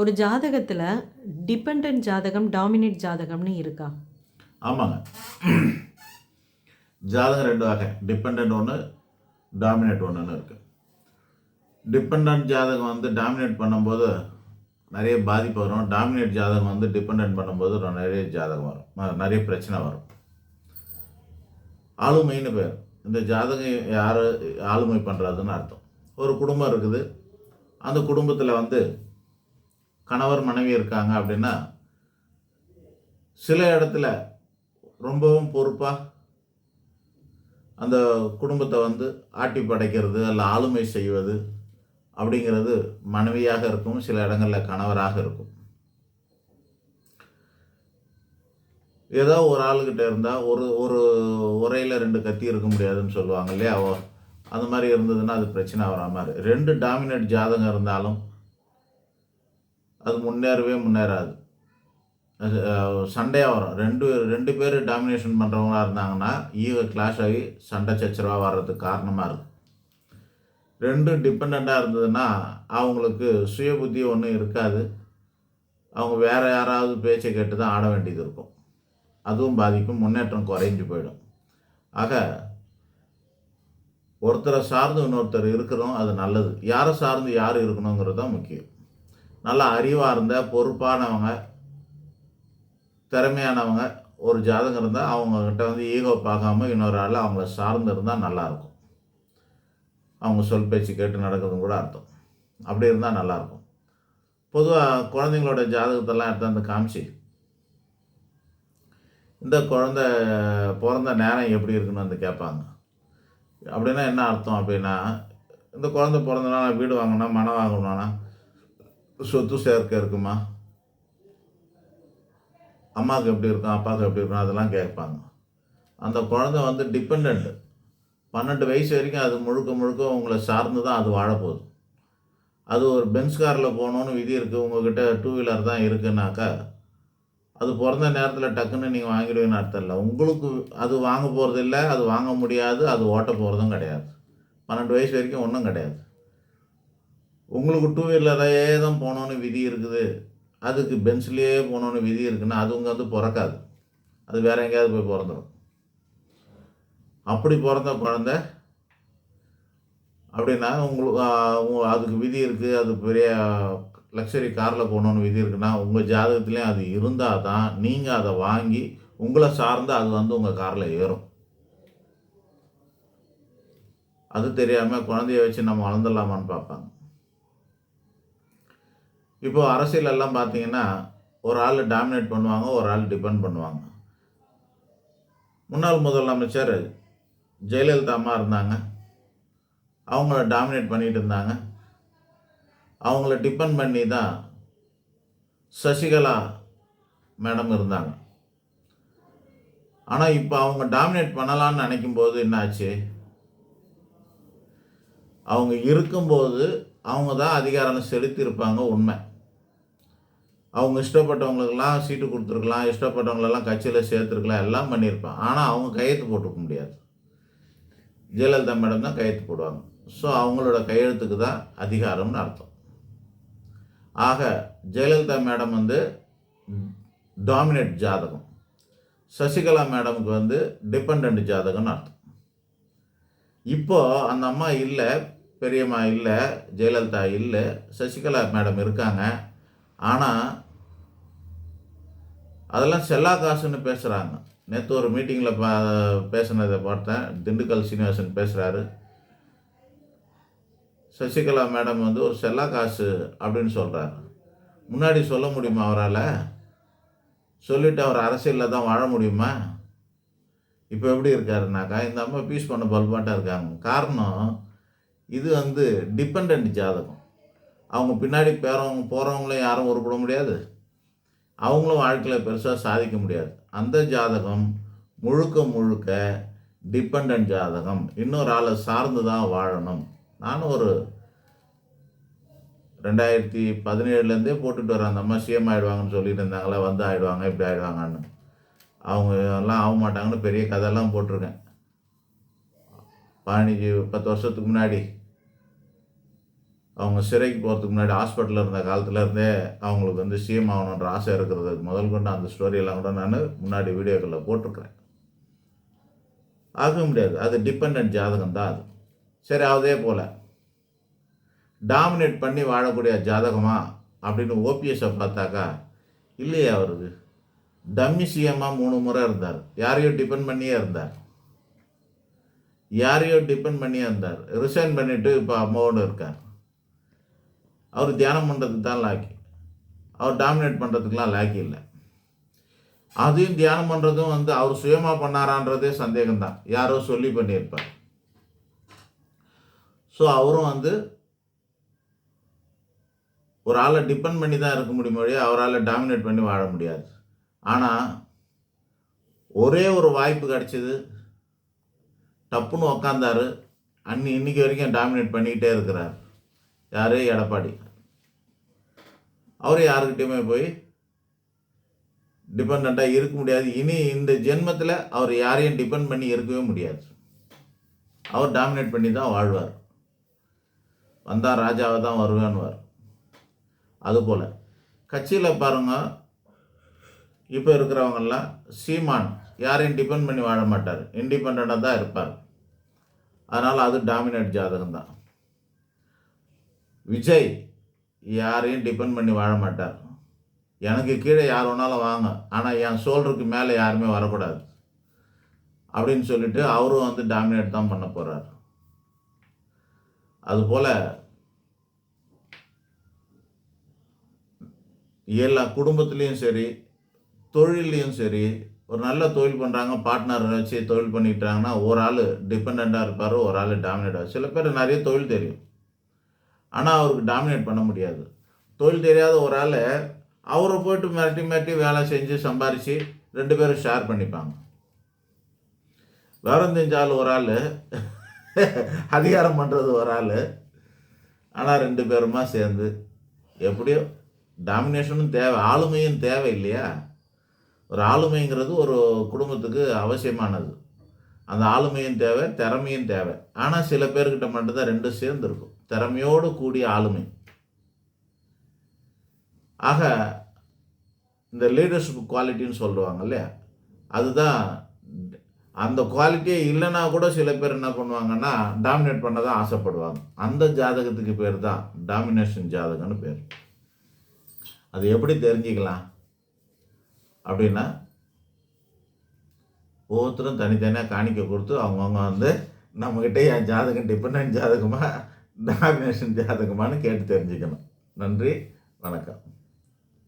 ஒரு ஜாதகத்தில் டிபெண்ட் ஜாதகம் டாமினேட் ஜாதகம்னு இருக்கா? ஆமாங்க. ஜாதகம் ரெண்டு வகை டிபெண்ட் ஒன்று டாமினேட் ஒன்றுன்னு இருக்குது டிபெண்ட் ஜாதகம் வந்து டாமினேட் பண்ணும்போது நிறைய பாதிப்பு வரும். டாமினேட் ஜாதகம் வந்து டிபெண்ட் பண்ணும்போது நிறைய ஜாதகம் வரும். நிறைய பிரச்சனை வரும். ஆளுமைன்னு பேர். இந்த ஜாதகம் யார் ஆளுமை பண்ணுறதுன்னு அர்த்தம். ஒரு குடும்பம் இருக்குது. அந்த குடும்பத்தில் வந்து கணவர் மனைவி இருக்காங்க அப்படின்னா சில இடத்துல ரொம்பவும் பொறுப்பாக அந்த குடும்பத்தை வந்து ஆட்டி படைக்கிறது அல்ல ஆளுமை செய்வது அப்படிங்கிறது மனைவியாக இருக்கும் சில இடங்களில் கணவராக இருக்கும். ஏதோ ஒரு ஆளுகிட்ட இருந்தால் ஒரு ஒரு உரையில் ரெண்டு கத்தி இருக்க முடியாதுன்னு சொல்லுவாங்க இல்லையா? ஓ- அந்த மாதிரி இருந்ததுன்னா அது பிரச்சனை வராமல் ரெண்டு டாமினேட் ஜாதகம் இருந்தாலும் அது முன்னேறவே முன்னேறாது. அது, சண்டையாக வரும். ரெண்டு ரெண்டு பேர் டாமினேஷன் பண்ணுறவங்களா இருந்தாங்கன்னா ஈகோ கிளாஷ் ஆகி சண்டை சச்சரவாக வர்றதுக்கு காரணமாக இருக்குது ரெண்டு டிபெண்ட்டாக இருந்ததுன்னா அவங்களுக்கு சுய புத்தி ஒன்றும் இருக்காது. அவங்க வேறு யாராவது பேச்சை கேட்டு தான் ஆட வேண்டியது இருக்கும். அதுவும் பாதிக்கும் முன்னேற்றம் குறைஞ்சு போயிடும். ஆக ஒருத்தரை சார்ந்து இன்னொருத்தர் இருக்கிறோம் அது நல்லது. யாரை சார்ந்து யார் இருக்கணுங்கிறது தான் முக்கியம். நல்லா அறிவாக இருந்த பொறுப்பானவங்க திறமையானவங்க ஒரு ஜாதகம் இருந்தால் அவங்கக்கிட்ட வந்து ஈகோ பார்க்காம இன்னொரு ஆள் அவங்கள சார்ந்து இருந்தால் நல்லாயிருக்கும் அவங்க சொல் பேச்சு கேட்டு நடக்கிறதும் கூட அர்த்தம். அப்படி இருந்தால் நல்லாயிருக்கும் பொதுவாக குழந்தைங்களோட ஜாதகத்தெல்லாம் எடுத்தாந்து காமிச்சு இந்த குழந்த பிறந்த நேரம் எப்படி இருக்குன்னு வந்து கேட்பாங்க. அப்படின்னா என்ன அர்த்தம் அப்படின்னா இந்த குழந்த பிறந்தனா வீடு வாங்கினா மனம் வாங்கணும்னா சொத்து சேர்க்க இருக்குமா? அம்மாவுக்கு எப்படி இருக்கும் அப்பாவுக்கு எப்படி இருக்கும் அதெல்லாம் கேட்பாங்க. அந்த குழந்தை வந்து டிபெண்ட் பன்னெண்டு வயசு வரைக்கும் அது முழுக்க முழுக்க உங்களை சார்ந்து தான் அது வாழப்போகுது. அது ஒரு பென்ஸ் காரில் போகணுன்னு விதி இருக்குது உங்ககிட்ட டூ வீலர் தான் இருக்குனாக்கா அது பிறந்த நேரத்தில் டக்குன்னு நீங்கள் வாங்கிடுவீங்கன்னு அர்த்தம் இல்லை. உங்களுக்கு அது வாங்க போகிறது இல்லை அது வாங்க முடியாது அது ஓட்ட போகிறதும் கிடையாது. பன்னெண்டு வயசு வரைக்கும் ஒன்றும் கிடையாது. உங்களுக்கு டூ வீலரே தான் போகணுன்னு விதி இருக்குது. அதுக்கு பென்சிலே போகணுன்னு விதி இருக்குன்னா அதுங்க வந்து பிறக்காது. அது வேற எங்கேயாவது போய் பிறந்துடும் அப்படி பிறந்த குழந்த அப்படின்னா உங்களுக்கு அதுக்கு விதி இருக்குது அது பெரிய லக்ஸரி காரில் போகணுன்னு விதி இருக்குன்னா உங்கள் ஜாதகத்துலேயும் அது இருந்தால் தான் நீங்கள் அதை வாங்கி உங்களை சார்ந்து அது வந்து உங்கள் காரில் ஏறும். அது தெரியாமல் குழந்தைய வச்சு நம்ம வளர்ந்துடலாமான்னு பார்ப்பாங்க. இப்போது அரசியலெல்லாம் பார்த்தீங்கன்னா ஒரு ஆள் டாமினேட் பண்ணுவாங்க ஒரு ஆள் டிபெண்ட் பண்ணுவாங்க. முன்னாள் முதலமைச்சர் ஜெயலலிதா அம்மா இருந்தாங்க. அவங்கள டாமினேட் பண்ணிட்டு இருந்தாங்க. அவங்கள டிபெண்ட் பண்ணி தான் சசிகலா மேடம் இருந்தாங்க. ஆனால் இப்போ அவங்க டாமினேட் பண்ணலான்னு நினைக்கும் போது என்னாச்சு? அவங்க இருக்கும்போது அவங்க தான் அதிகாரம் செலுத்தியிருப்பாங்க உண்மை. அவங்க இஷ்டப்பட்டவங்களுக்கெல்லாம் சீட்டு கொடுத்துருக்கலாம் இஷ்டப்பட்டவங்களெல்லாம் கட்சியில் சேர்த்துருக்கலாம் எல்லாம் பண்ணியிருப்பான் ஆனால் அவங்க கையெழுத்து போட்டுக்க முடியாது. ஜெயலலிதா மேடம் தான் கையெழுத்து போடுவாங்க. ஸோ அவங்களோட கையெழுத்துக்கு தான் அதிகாரம்னு அர்த்தம். ஆக ஜெயலலிதா மேடம் வந்து டாமினேட் ஜாதகம். சசிகலா மேடமுக்கு வந்து டிபெண்ட் ஜாதகம்னு அர்த்தம். இப்போ அந்த அம்மா இல்லை பெரியம்மா இல்லை ஜெயலலிதா இல்லை சசிகலா மேடம் இருக்காங்க. ஆனால் அதெல்லாம் செல்லா காசுன்னு பேசுகிறாங்க நேற்று ஒரு மீட்டிங்கில் பா பேசுனதை பார்த்தேன். திண்டுக்கல் சீனிவாசன் பேசுகிறாரு சசிகலா மேடம் வந்து ஒரு செல்லா காசு அப்படின்னு சொல்கிறாரு முன்னாடி சொல்ல முடியுமா அவரால்? சொல்லிவிட்டு அவர் அரசியலில் தான் வாழ முடியுமா? இப்போ எப்படி இருக்காருனாக்கா இந்த அம்மா பீஸ் பண்ண பல்பாட்டாக இருக்காங்க. காரணம் இது வந்து டிபெண்ட் ஜாதகம். அவங்க பின்னாடி பேரவங்க போகிறவங்களும் யாரும் உருப்பட முடியாது. அவங்களும் வாழ்க்கையில் பெருசாக சாதிக்க முடியாது. அந்த ஜாதகம் முழுக்க முழுக்க டிபெண்ட் ஜாதகம். இன்னொரு ஆளை சார்ந்து தான் வாழணும். நானும் ஒரு ரெண்டாயிரத்தி பதினேழுலேருந்தே போட்டுட்டு வரேன். அந்த அம்மா சிஎம் ஆகிடுவாங்கன்னு சொல்லிட்டு இருந்தாங்களே வந்து ஆகிடுவாங்க இப்படி ஆகிடுவாங்கன்னு அவங்க எல்லாம் ஆக மாட்டாங்கன்னு பெரிய கதையெல்லாம் போட்டிருக்கேன். பதினஞ்சு பத்து வருஷத்துக்கு முன்னாடி அவங்க சிறைக்கு போகிறதுக்கு முன்னாடி ஹாஸ்பிட்டலில் இருந்த காலத்துலேருந்தே அவங்களுக்கு வந்து சிஎம் ஆகணுன்ற ஆசை இருக்கிறது முதல் கொண்டு அந்த ஸ்டோரியெல்லாம் கூட நான் முன்னாடி வீடியோக்களில் போட்டிருக்கிறேன். ஆக முடியாது. அது டிபெண்ட் ஜாதகம் தான் அது. சரி அதே போல். டாமினேட் பண்ணி வாழக்கூடிய ஜாதகமா அப்படின்னு ஓபிஎஸ்ஸை பார்த்தாக்கா இல்லையே அவருக்கு? டம்மி சிஎம்மாக மூணு முறை இருந்தார். யாரையோ டிபெண்ட் பண்ணியே இருந்தார். யாரையோ டிபெண்ட் பண்ணியே இருந்தார். ரிசைன் பண்ணிவிட்டு இப்போ அம்மாவோடு இருக்கார். அவர் தியானம் பண்ணுறதுக்கு தான் லாக்கி அவர் டாமினேட் பண்ணுறதுக்குலாம் லாக்கி இல்லை. அதையும் தியானம் பண்ணுறதும் வந்து அவர் சுயமாக பண்ணாரான்றதே சந்தேகம்தான். யாரோ சொல்லி பண்ணியிருப்பார். ஸோ அவரும் வந்து ஒரு ஆளை டிபெண்ட் பண்ணி தான் இருக்க முடியும் வழியே அவரால் டாமினேட் பண்ணி வாழ முடியாது. ஆனால் ஒரே ஒரு வாய்ப்பு கிடச்சிது. டப்புன்னு உக்காந்தார். அன்னி இன்னைக்கு வரைக்கும் டாமினேட் பண்ணிக்கிட்டே இருக்கிறார். யார்? எடப்பாடி. அவர் யாருக்கிட்டையுமே போய் டிபெண்ட்டாக இருக்க முடியாது. இனி இந்த ஜென்மத்தில் அவர் யாரையும் டிபெண்ட் பண்ணி இருக்கவே முடியாது. அவர் டாமினேட் பண்ணி தான் வாழ்வார். வந்தால் ராஜாவை தான் வருவேன்வார் அதுபோல் கட்சியில் பாருங்க இப்போ இருக்கிறவங்கெல்லாம் சீமான் யாரையும் டிபெண்ட் பண்ணி வாழ மாட்டார். இண்டிபெண்ட்டாக தான் இருப்பார். அதனால் அது டாமினேட் ஜாதகம் தான் விஜய் யாரையும் டிபெண்ட் பண்ணி வாழ மாட்டார். எனக்கு கீழே யார் வேணாலும் வாங்க. ஆனால் என் சோல்டருக்கு மேலே யாருமே வரக்கூடாது. அப்படின்னு சொல்லிட்டு அவரும் வந்து டாமினேட் தான் பண்ண போகிறார் அதுபோல் எல்லா குடும்பத்துலேயும் சரி தொழிலையும் சரி ஒரு நல்ல தொழில் பண்ணுறாங்க பார்ட்னர் வச்சு தொழில் பண்ணிக்கிட்டாங்கன்னா ஒரு ஆள் டிபெண்ட்டாக இருப்பார் ஒரு ஆள் டாமினேட் சில பேர் நிறைய தொழில் தெரியும். ஆனால் அவருக்கு டாமினேட் பண்ண முடியாது. தொழில் தெரியாத ஒரு ஆள் அவரை போய்ட்டு மிரட்டி மிரட்டி வேலை செஞ்சு சம்பாரித்து ரெண்டு பேரும் ஷேர் பண்ணிப்பாங்க. விவரம் தெரிஞ்ச ஆள் ஒரு ஆள் அதிகாரம் பண்ணுறது ஒரு ஆள் ஆனால் ரெண்டு பேருமா சேர்ந்து எப்படியோ டாமினேஷனும் தேவை ஆளுமையும் தேவை இல்லையா? ஒரு ஆளுமைங்கிறது ஒரு குடும்பத்துக்கு அவசியமானது. அந்த ஆளுமையும் தேவை திறமையும் தேவை. ஆனால் சில பேர்கிட்ட மட்டும்தான் ரெண்டும் சேர்ந்துருக்கும். திறமையோடு கூடிய ஆளுமை. ஆக இந்த லீடர்ஷிப் குவாலிட்டின்னு சொல்லுவாங்க இல்லையா? அதுதான் அந்த குவாலிட்டியே இல்லைன்னா கூட சில பேர் என்ன பண்ணுவாங்கன்னா டாமினேட் பண்ண தான் ஆசைப்படுவாங்க. அந்த ஜாதகத்துக்கு பேர் தான் டாமினேஷன் ஜாதகம்னு பேர். அது எப்படி தெரிஞ்சுக்கலாம்? அப்படின்னா ஒவ்வொருத்தரும் தனித்தனியாக காணிக்க கொடுத்து அவங்கவுங்க வந்து நம்மக்கிட்ட என் ஜாதகம் டிபெண்ட் ஜாதகமாக டாமினேஷன் ஜாதகமானு கேட்டு தெரிஞ்சுக்கணும். நன்றி வணக்கம்.